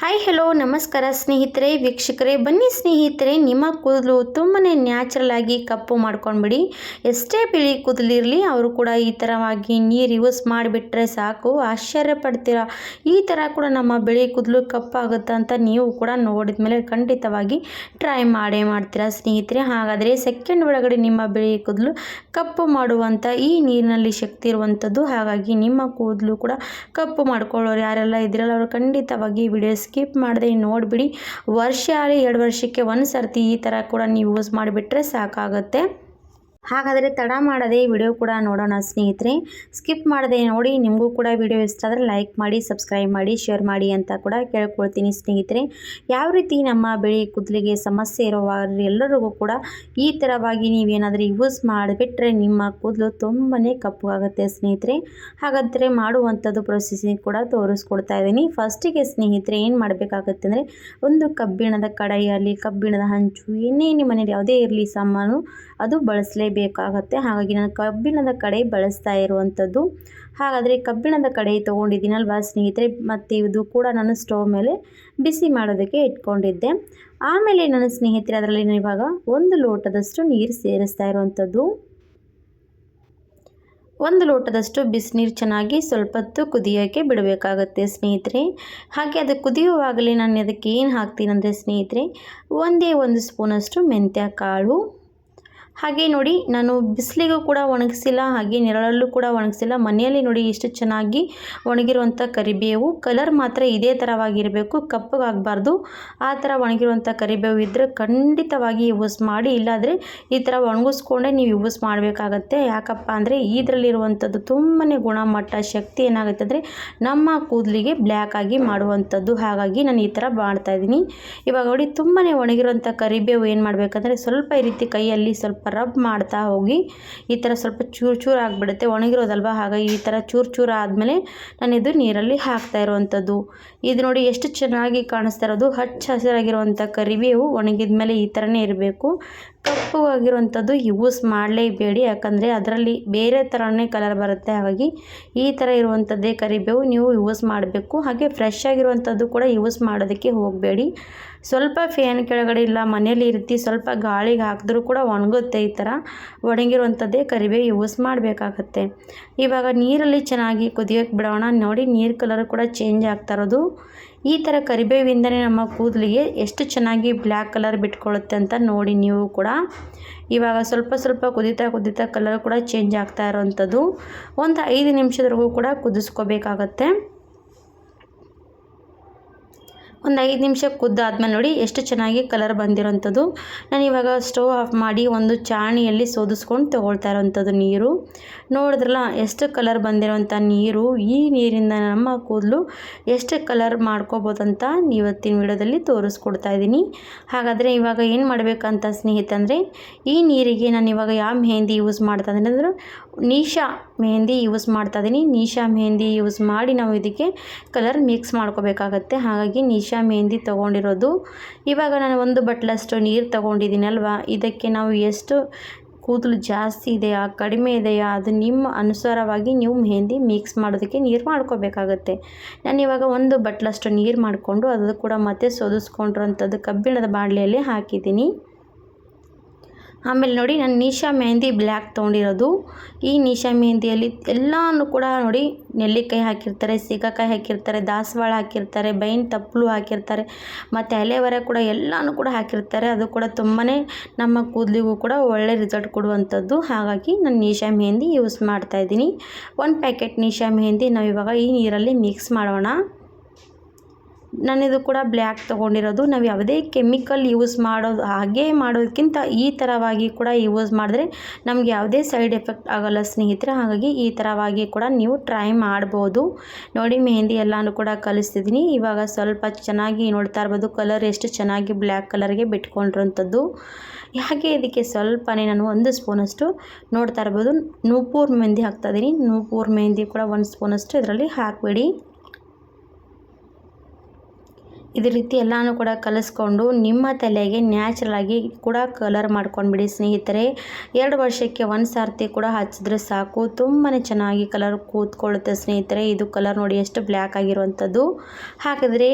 Hi hello ನಮಸ್ಕಾರ ಸ್ನೇಹಿತರೆ, ವೀಕ್ಷಕರೇ, ಬನ್ನಿ ಸ್ನೇಹಿತರೆ, ನಿಮ್ಮ ಕೂದಲು ತುಂಬಾ ನ್ಯಾಚುರಲ್ ಆಗಿ ಕಪ್ಪು ಮಾಡ್ಕೊಂಡ್ಬಿಡಿ. ಎಷ್ಟೇ ಬಿಳಿ ಕೂದಲಿರಲಿ, ಅವರು ಕೂಡ ಈ ಥರವಾಗಿ ನೀರು ಯೂಸ್ ಮಾಡಿಬಿಟ್ರೆ ಸಾಕು. ಆಶ್ಚರ್ಯ ಪಡ್ತೀರಾ? ಈ ಥರ ಕೂಡ ನಮ್ಮ ಬಿಳಿ ಕೂದಲು ಕಪ್ಪಾಗುತ್ತೆ ಅಂತ ನೀವು ಕೂಡ ನೋಡಿದ ಮೇಲೆ ಖಂಡಿತವಾಗಿ ಟ್ರೈ ಮಾಡೇ ಮಾಡ್ತೀರಾ ಸ್ನೇಹಿತರೆ. ಹಾಗಾದರೆ ಸೆಕೆಂಡ್ ಒಳಗಡೆ ನಿಮ್ಮ ಬಿಳಿ ಕೂದಲು ಕಪ್ಪು ಮಾಡುವಂಥ ಈ ನೀರಿನಲ್ಲಿ ಶಕ್ತಿ ಇರುವಂಥದ್ದು ಹಾಗಾಗಿ ನಿಮ್ಮ ಕೂದಲು ಕೂಡ ಕಪ್ಪು ಮಾಡ್ಕೊಳ್ಳೋರು ಯಾರೆಲ್ಲ ಇದ್ರಲ್ಲ ಅವರು ಖಂಡಿತವಾಗಿ ವಿಡಿಯೋ ಸ್ಕಿಪ್ ಮಾಡದೆ ನೋಡಿಬಿಡಿ. ವರ್ಷ ಆಗಲಿ ಎರಡು ವರ್ಷಕ್ಕೆ ಒಂದು ಸರ್ತಿ ಈ ಥರ ಕೂಡ ನೀವು ಯೂಸ್ ಮಾಡಿಬಿಟ್ರೆ ಸಾಕಾಗುತ್ತೆ. ಹಾಗಾದರೆ ತಡ ಮಾಡದೆ ವಿಡಿಯೋ ಕೂಡ ನೋಡೋಣ ಸ್ನೇಹಿತರೆ. ಸ್ಕಿಪ್ ಮಾಡದೆ ನೋಡಿ, ನಿಮಗೂ ಕೂಡ ವಿಡಿಯೋ ಇಷ್ಟ ಆದರೆ ಲೈಕ್ ಮಾಡಿ, ಸಬ್ಸ್ಕ್ರೈಬ್ ಮಾಡಿ, ಶೇರ್ ಮಾಡಿ ಅಂತ ಕೂಡ ಕೇಳ್ಕೊಳ್ತೀನಿ ಸ್ನೇಹಿತರೆ. ಯಾವ ರೀತಿ ನಮ್ಮ ಬೆಳೆ ಕೂದಲಿಗೆ ಸಮಸ್ಯೆ ಇರೋವರೆಲ್ಲರಿಗೂ ಕೂಡ ಈ ಥರವಾಗಿ ನೀವೇನಾದರೂ ಯೂಸ್ ಮಾಡಿಬಿಟ್ರೆ ನಿಮ್ಮ ಕೂದಲು ತುಂಬಾ ಕಪ್ಪುಗಾಗುತ್ತೆ ಸ್ನೇಹಿತರೆ. ಹಾಗಾದರೆ ಮಾಡುವಂಥದ್ದು ಪ್ರೊಸೆಸಿಂಗ್ ಕೂಡ ತೋರಿಸ್ಕೊಡ್ತಾ ಇದ್ದೀನಿ. ಫಸ್ಟಿಗೆ ಸ್ನೇಹಿತರೆ, ಏನು ಮಾಡಬೇಕಾಗುತ್ತೆ ಅಂದರೆ ಒಂದು ಕಬ್ಬಿಣದ ಕಡಾಯಿಯಲ್ಲಿ ಕಬ್ಬಿಣದ ಹಂಚು ಏನೇ ನಿಮ್ಮ ಮನೇಲಿ ಯಾವುದೇ ಇರಲಿ ಸಾಮಾನು ಅದು ಬಳಸಲೇಬೇಕಾಗತ್ತೆ ಹಾಗಾಗಿ ನಾನು ಕಬ್ಬಿಣದ ಕಡೆ ಬಳಸ್ತಾ ಇರುವಂಥದ್ದು. ಹಾಗಾದರೆ ಕಬ್ಬಿಣದ ಕಡೆ ತೊಗೊಂಡಿದ್ದೀನಲ್ವಾ ಸ್ನೇಹಿತರೆ? ಮತ್ತು ಇದು ಕೂಡ ನಾನು ಸ್ಟವ್ ಮೇಲೆ ಬಿಸಿ ಮಾಡೋದಕ್ಕೆ ಇಟ್ಕೊಂಡಿದ್ದೆ. ಆಮೇಲೆ ನನ್ನ ಸ್ನೇಹಿತರೆ, ಅದರಲ್ಲಿ ನಾನು ಇವಾಗ ಒಂದು ಲೋಟದಷ್ಟು ನೀರು ಸೇರಿಸ್ತಾ ಇರುವಂಥದ್ದು. ಒಂದು ಲೋಟದಷ್ಟು ಬಿಸಿನೀರು ಚೆನ್ನಾಗಿ ಸ್ವಲ್ಪ ಹೊತ್ತು ಕುದಿಯೋಕ್ಕೆ ಬಿಡಬೇಕಾಗುತ್ತೆ ಸ್ನೇಹಿತರೆ. ಹಾಗೆ ಅದು ಕುದಿಯುವಾಗಲೇ ನಾನು ಅದಕ್ಕೆ ಏನು ಹಾಕ್ತೀನಂದರೆ ಸ್ನೇಹಿತರೆ, ಒಂದೇ ಒಂದು ಸ್ಪೂನಷ್ಟು ಮೆಂತ್ಯ ಕಾಳು ಹಾಗೆ ನೋಡಿ, ನಾನು ಬಿಸಿಲಿಗೂ ಕೂಡ ಒಣಗಿಸಿಲ್ಲ, ಹಾಗೆ ನೆರಳಲ್ಲೂ ಕೂಡ ಒಣಗಿಸಿಲ್ಲ. ಮನೆಯಲ್ಲಿ ನೋಡಿ ಎಷ್ಟು ಚೆನ್ನಾಗಿ ಒಣಗಿರುವಂಥ ಕರಿಬೇವು. ಕಲರ್ ಮಾತ್ರ ಇದೇ ಥರವಾಗಿರಬೇಕು ಕಪ್ಪಗಾಗಬಾರ್ದು ಆ ಥರ ಒಣಗಿರುವಂಥ ಕರಿಬೇವು ಇದ್ದರೆ ಖಂಡಿತವಾಗಿ ಯೂಸ್ ಮಾಡಿ, ಇಲ್ಲಾದರೆ ಈ ಥರ ಒಣಗಿಸ್ಕೊಂಡೇ ನೀವು ಯೂಸ್ ಮಾಡಬೇಕಾಗತ್ತೆ. ಯಾಕಪ್ಪ ಅಂದರೆ ಇದರಲ್ಲಿರುವಂಥದ್ದು ತುಂಬಾ ಗುಣಮಟ್ಟ, ಶಕ್ತಿ ಏನಾಗುತ್ತೆ ಅಂದರೆ ನಮ್ಮ ಕೂದಲಿಗೆ ಬ್ಲ್ಯಾಕ್ ಆಗಿ ಮಾಡುವಂಥದ್ದು. ಹಾಗಾಗಿ ನಾನು ಈ ಥರ ಮಾಡ್ತಾಯಿದ್ದೀನಿ ಇವಾಗ ನೋಡಿ ತುಂಬಾ ಒಣಗಿರುವಂಥ ಕರಿಬೇವು ಏನು ಮಾಡಬೇಕಂದ್ರೆ ಸ್ವಲ್ಪ ಈ ರೀತಿ ಕೈಯಲ್ಲಿ ಸ್ವಲ್ಪ ರಬ್ ಮಾಡ್ತಾ ಹೋಗಿ ಈ ಥರ ಸ್ವಲ್ಪ ಚೂರು ಚೂರು ಆಗಿಬಿಡುತ್ತೆ, ಒಣಗಿರೋದಲ್ವ? ಹಾಗಾಗಿ ಈ ಥರ ಚೂರು ಚೂರು ಆದಮೇಲೆ ನಾನು ಇದು ನೀರಲ್ಲಿ ಹಾಕ್ತಾ ಇರುವಂಥದ್ದು. ಇದು ನೋಡಿ ಎಷ್ಟು ಚೆನ್ನಾಗಿ ಕಾಣಿಸ್ತಾ ಇರೋದು. ಹಚ್ಚ ಹಸಿರಾಗಿರುವಂಥ ಕರಿಬೇವು ಒಣಗಿದ ಮೇಲೆ ಈ ಥರನೇ ಇರಬೇಕು. ಕಪ್ಪು ಆಗಿರುವಂಥದ್ದು ಯೂಸ್ ಮಾಡಲೇಬೇಡಿ. ಯಾಕಂದರೆ ಅದರಲ್ಲಿ ಬೇರೆ ಥರನೇ ಕಲರ್ ಬರುತ್ತೆ. ಹಾಗಾಗಿ ಈ ಥರ ಇರುವಂಥದ್ದೇ ಕರಿಬೇವು ನೀವು ಯೂಸ್ ಮಾಡಬೇಕು. ಹಾಗೆ ಫ್ರೆಶ್ ಆಗಿರುವಂಥದ್ದು ಕೂಡ ಯೂಸ್ ಮಾಡೋದಕ್ಕೆ ಹೋಗಬೇಡಿ. ಸ್ವಲ್ಪ ಫ್ಯಾನ್ ಕೆಳಗಡೆ ಇಲ್ಲ, ಮನೆಯಲ್ಲಿ ಇರ್ತಿ, ಸ್ವಲ್ಪ ಗಾಳಿಗೆ ಹಾಕಿದ್ರೂ ಕೂಡ ಒಣಗುತ್ತೆ ಈ ಥರ ಒಣಗಿರುವಂಥದ್ದೇ ಕರಿಬೇವು ಯೂಸ್ ಮಾಡಬೇಕಾಗತ್ತೆ. ಇವಾಗ ನೀರಲ್ಲಿ ಚೆನ್ನಾಗಿ ಕುದಿಯೋಕ್ಕೆ ಬಿಡೋಣ. ನೋಡಿ, ನೀರು ಕಲರ್ ಕೂಡ ಚೇಂಜ್ ಆಗ್ತಾ ಇರೋದು. ಈ ಥರ ಕರಿಬೇವಿಂದನೇ ನಮ್ಮ ಕೂದಲಿಗೆ ಎಷ್ಟು ಚೆನ್ನಾಗಿ ಬ್ಲ್ಯಾಕ್ ಕಲರ್ ಬಿಟ್ಕೊಳ್ಳುತ್ತೆ ಅಂತ ನೋಡಿ ನೀವು ಕೂಡ. ಇವಾಗ ಸ್ವಲ್ಪ ಸ್ವಲ್ಪ ಕುದೀತಾ ಕುದೀತಾ ಕಲರ್ ಕೂಡ ಚೇಂಜ್ ಆಗ್ತಾ ಇರೋವಂಥದ್ದು. ಒಂದು ಐದು ನಿಮಿಷದವರೆಗೂ ಕೂಡ ಕುದಿಸ್ಕೋಬೇಕಾಗತ್ತೆ. ಒಂದು ಐದು ನಿಮಿಷ ಕುದ್ದಾದ್ಮೇಲೆ ನೋಡಿ ಎಷ್ಟು ಚೆನ್ನಾಗಿ ಕಲರ್ ಬಂದಿರೋಂಥದ್ದು. ನಾನು ಇವಾಗ ಸ್ಟವ್ ಆಫ್ ಮಾಡಿ ಒಂದು ಚಾಣಿಯಲ್ಲಿ ಸೋದಿಸ್ಕೊಂಡು ತೊಗೊಳ್ತಾ ಇರೋವಂಥದ್ದು ನೀರು. ನೋಡಿದ್ರಲ್ಲ, ಎಷ್ಟು ಕಲರ್ ಬಂದಿರೋಂಥ ನೀರು. ಈ ನೀರಿಂದ ನಮ್ಮ ಕೂದಲು ಎಷ್ಟು ಕಲರ್ ಮಾಡ್ಕೋಬೋದಂತ ಇವತ್ತಿನ ವಿಡಿಯೋದಲ್ಲಿ ತೋರಿಸ್ಕೊಡ್ತಾ ಇದ್ದೀನಿ. ಹಾಗಾದರೆ ಇವಾಗ ಏನು ಮಾಡಬೇಕಂತ ಸ್ನೇಹಿತಂದರೆ ಈ ನೀರಿಗೆ ನಾನು ಇವಾಗ ಯಾವ ಮೆಹಂದಿ ಯೂಸ್ ಮಾಡ್ತಾ ಇದ್ದೀನಿ ಅಂದರೆ ನೀಶಾ ಮೆಹಂದಿ ಯೂಸ್ ಮಾಡ್ತಾ ಇದ್ದೀನಿ. ನೀಶಾ ಮೆಹಂದಿ ಯೂಸ್ ಮಾಡಿ ನಾವು ಇದಕ್ಕೆ ಕಲರ್ ಮಿಕ್ಸ್ ಮಾಡ್ಕೋಬೇಕಾಗತ್ತೆ. ಹಾಗಾಗಿ ನೀಶಾ ಮೆಹಂದಿ ತೊಗೊಂಡಿರೋದು. ಇವಾಗ ನಾನು ಒಂದು ಬಟ್ಲಷ್ಟು ನೀರು ತೊಗೊಂಡಿದ್ದೀನಲ್ವ? ಇದಕ್ಕೆ ನಾವು ಎಷ್ಟು ಕೂದಲು ಜಾಸ್ತಿ ಇದೆಯಾ, ಕಡಿಮೆ ಇದೆಯಾ, ಅದು ನಿಮ್ಮ ಅನುಸಾರವಾಗಿ ನೀವು ಮೆಹಂದಿ ಮಿಕ್ಸ್ ಮಾಡೋದಕ್ಕೆ ನೀರು ಮಾಡ್ಕೋಬೇಕಾಗತ್ತೆ. ನಾನು ಇವಾಗ ಒಂದು ಬಟ್ಲಷ್ಟು ನೀರು ಮಾಡಿಕೊಂಡು ಅದು ಕೂಡ ಮತ್ತೆ ಸೋದಿಸ್ಕೊಂಡಿರೋಂಥದ್ದು ಕಬ್ಬಿಣದ ಬಾಣಲೆಯಲ್ಲಿ ಹಾಕಿದ್ದೀನಿ. ಆಮೇಲೆ ನೋಡಿ, ನಾನು ನಿಶಾ ಮೆಹಂದಿ ಬ್ಲ್ಯಾಕ್ ತೊಗೊಂಡಿರೋದು. ಈ ನಿಶಾ ಮೆಹಂದಿಯಲ್ಲಿ ಎಲ್ಲಾನು ಕೂಡ ನೋಡಿ, ನೆಲ್ಲಿಕಾಯಿ ಹಾಕಿರ್ತಾರೆ ಸೀಗಕಾಯಿ ಹಾಕಿರ್ತಾರೆ, ದಾಸವಾಳ ಹಾಕಿರ್ತಾರೆ ಬೈನ್ ತಪ್ಪಲು ಹಾಕಿರ್ತಾರೆ, ಮತ್ತು ಅಲೆವರ ಕೂಡ ಎಲ್ಲನೂ ಕೂಡ ಹಾಕಿರ್ತಾರೆ. ಅದು ಕೂಡ ತುಂಬಾ ನಮ್ಮ ಕೂದಲಿಗೂ ಕೂಡ ಒಳ್ಳೆ ರಿಸಲ್ಟ್ ಕೊಡುವಂಥದ್ದು. ಹಾಗಾಗಿ ನಾನು ನಿಶಾ ಮೆಹಂದಿ ಯೂಸ್ ಮಾಡ್ತಾಯಿದ್ದೀನಿ ಒಂದು ಪ್ಯಾಕೆಟ್ ನಿಶಾ ಮೆಹಂದಿ ನಾವು ಇವಾಗ ಈ ನೀರಲ್ಲಿ ಮಿಕ್ಸ್ ಮಾಡೋಣ. ನಾನಿದು ಕೂಡ ಬ್ಲ್ಯಾಕ್ ತೊಗೊಂಡಿರೋದು. ನಾವು ಯಾವುದೇ ಕೆಮಿಕಲ್ ಯೂಸ್ ಮಾಡೋದು ಹಾಗೆ ಮಾಡೋದಕ್ಕಿಂತ ಈ ಥರವಾಗಿ ಕೂಡ ಯೂಸ್ ಮಾಡಿದ್ರೆ ನಮಗೆ ಯಾವುದೇ ಸೈಡ್ ಎಫೆಕ್ಟ್ ಆಗೋಲ್ಲ ಸ್ನೇಹಿತರೆ. ಹಾಗಾಗಿ ಈ ಥರವಾಗಿ ಕೂಡ ನೀವು ಟ್ರೈ ಮಾಡ್ಬೋದು. ನೋಡಿ, ಮೆಹಂದಿ ಎಲ್ಲನೂ ಕೂಡ ಕಲಿಸ್ತಿದ್ದೀನಿ ಇವಾಗ ಸ್ವಲ್ಪ ಚೆನ್ನಾಗಿ ನೋಡ್ತಾ ಇರ್ಬೋದು. ಕಲರ್ ಎಷ್ಟು ಚೆನ್ನಾಗಿ ಬ್ಲ್ಯಾಕ್ ಕಲರ್ಗೆ ಬಿಟ್ಕೊಂಡಿರೋಂಥದ್ದು. ಹಾಗೆ ಇದಕ್ಕೆ ಸ್ವಲ್ಪನೇ ನಾನು ಒಂದು ಸ್ಪೂನಷ್ಟು ನೋಡ್ತಾ ಇರ್ಬೋದು. ನೂಪೂರ್ ಮೆಹಂದಿ ಹಾಕ್ತಾಯಿದ್ದೀನಿ ನೂಪೂರ್ ಮೆಹಂದಿ ಕೂಡ ಒಂದು ಸ್ಪೂನಷ್ಟು ಇದರಲ್ಲಿ ಹಾಕಿಬಿಡಿ. ಇದೇ ರೀತಿ ಎಲ್ಲನೂ ಕೂಡ ಕಲಿಸ್ಕೊಂಡು ನಿಮ್ಮ ತಲೆಗೆ ನ್ಯಾಚುರಲ್ ಆಗಿ ಕೂಡ ಕಲರ್ ಮಾಡ್ಕೊಂಡ್ಬಿಡಿ ಸ್ನೇಹಿತರೆ. ಎರಡು ವರ್ಷಕ್ಕೆ ಒಂದು ಸಾರ್ತಿ ಕೂಡ ಹಚ್ಚಿದ್ರೆ ಸಾಕು. ತುಂಬಾ ಚೆನ್ನಾಗಿ ಕಲರ್ ಕೂತ್ಕೊಳ್ಳುತ್ತೆ ಸ್ನೇಹಿತರೆ. ಇದು ಕಲರ್ ನೋಡಿ ಎಷ್ಟು ಬ್ಲ್ಯಾಕ್ ಆಗಿರುವಂಥದ್ದು. ಹಾಕಿದ್ರೆ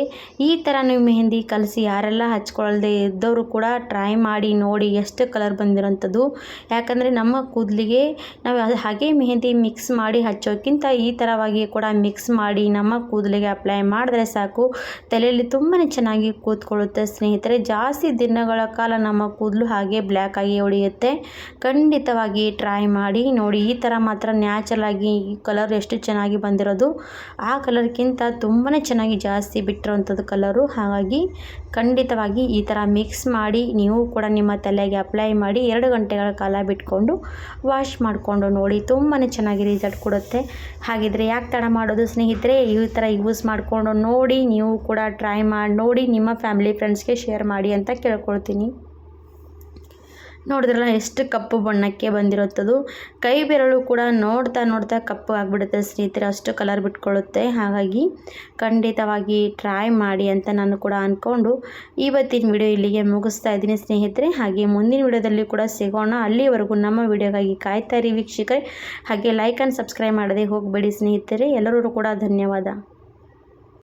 ಈ ಥರ ನೀವು ಮೆಹಂದಿ ಕಲಸಿ ಯಾರೆಲ್ಲ ಹಚ್ಕೊಳ್ಳದೆ ಇದ್ದವರು ಕೂಡ ಟ್ರೈ ಮಾಡಿ ನೋಡಿ ಎಷ್ಟು ಕಲರ್ ಬಂದಿರೋಂಥದ್ದು ಯಾಕಂದರೆ ನಮ್ಮ ಕೂದಲಿಗೆ ನಾವು ಹಾಗೆ ಮೆಹಂದಿ ಮಿಕ್ಸ್ ಮಾಡಿ ಹಚ್ಚೋಕ್ಕಿಂತ ಈ ಥರವಾಗಿ ಕೂಡ ಮಿಕ್ಸ್ ಮಾಡಿ ನಮ್ಮ ಕೂದಲಿಗೆ ಅಪ್ಲೈ ಮಾಡಿದ್ರೆ ಸಾಕು. ತಲೆಯಲ್ಲಿ ತುಂಬ ತುಂಬಾ ಚೆನ್ನಾಗಿ ಕೂತ್ಕೊಳ್ಳುತ್ತೆ ಸ್ನೇಹಿತರೆ. ಜಾಸ್ತಿ ದಿನಗಳ ಕಾಲ ನಮ್ಮ ಕೂದಲು ಹಾಗೆ ಬ್ಲ್ಯಾಕ್ ಆಗಿ ಉಳಿಯುತ್ತೆ ಖಂಡಿತವಾಗಿ ಟ್ರೈ ಮಾಡಿ ನೋಡಿ. ಈ ಥರ ಮಾತ್ರ ನ್ಯಾಚುರಲ್ ಆಗಿ ಈ ಕಲರ್ ಎಷ್ಟು ಚೆನ್ನಾಗಿ ಬಂದಿರೋದು. ಆ ಕಲರ್ಗಿಂತ ತುಂಬಾ ಚೆನ್ನಾಗಿ ಜಾಸ್ತಿ ಬಿಟ್ಟಿರೋಂಥದ್ದು ಕಲರು. ಹಾಗಾಗಿ ಖಂಡಿತವಾಗಿ ಈ ಥರ ಮಿಕ್ಸ್ ಮಾಡಿ ನೀವು ಕೂಡ ನಿಮ್ಮ ತಲೆಗೆ ಅಪ್ಲೈ ಮಾಡಿ ಎರಡು ಗಂಟೆಗಳ ಕಾಲ ಬಿಟ್ಕೊಂಡು ವಾಶ್ ಮಾಡಿಕೊಂಡು ನೋಡಿ. ತುಂಬಾ ಚೆನ್ನಾಗಿ ರಿಸಲ್ಟ್ ಕೊಡುತ್ತೆ. ಹಾಗಿದ್ರೆ ಯಾಕೆ ತಡ ಮಾಡೋದು ಸ್ನೇಹಿತರೆ? ಈ ಥರ ಯೂಸ್ ಮಾಡಿಕೊಂಡು ನೋಡಿ. ನೀವು ಕೂಡ ಟ್ರೈ ಮಾಡಿ, ನೋಡಿ ನಿಮ್ಮ ಫ್ಯಾಮಿಲಿ ಫ್ರೆಂಡ್ಸ್ಗೆ ಶೇರ್ ಮಾಡಿ ಅಂತ ಕೇಳ್ಕೊಳ್ತೀನಿ. ನೋಡಿದ್ರಲ್ಲ ಎಷ್ಟು ಕಪ್ಪು ಬಣ್ಣಕ್ಕೆ ಬಂದಿರುತ್ತದು. ಕೈ ಬೆರಳು ಕೂಡ ನೋಡ್ತಾ ನೋಡ್ತಾ ಕಪ್ಪು ಆಗಿಬಿಡುತ್ತೆ ಸ್ನೇಹಿತರೆ, ಅಷ್ಟು ಕಲರ್ ಬಿಟ್ಕೊಳ್ಳುತ್ತೆ. ಹಾಗಾಗಿ ಖಂಡಿತವಾಗಿ ಟ್ರೈ ಮಾಡಿ ಅಂತ ನಾನು ಕೂಡ ಅಂದ್ಕೊಂಡು ಇವತ್ತಿನ ವಿಡಿಯೋ ಇಲ್ಲಿಗೆ ಮುಗಿಸ್ತಾ ಇದ್ದೀನಿ ಸ್ನೇಹಿತರೆ. ಹಾಗೆ ಮುಂದಿನ ವಿಡಿಯೋದಲ್ಲಿ ಕೂಡ ಸಿಗೋಣ. ಅಲ್ಲಿವರೆಗೂ ನಮ್ಮ ವಿಡಿಯೋಗಾಗಿ ಕಾಯ್ತಾ ಇರಿ ವೀಕ್ಷಕರೇ. ಹಾಗೆ ಲೈಕ್ ಆ್ಯಂಡ್ ಸಬ್ಸ್ಕ್ರೈಬ್ ಮಾಡದೆ ಹೋಗಬೇಡಿ ಸ್ನೇಹಿತರೆ. ಎಲ್ಲರೂ ಕೂಡ ಧನ್ಯವಾದ.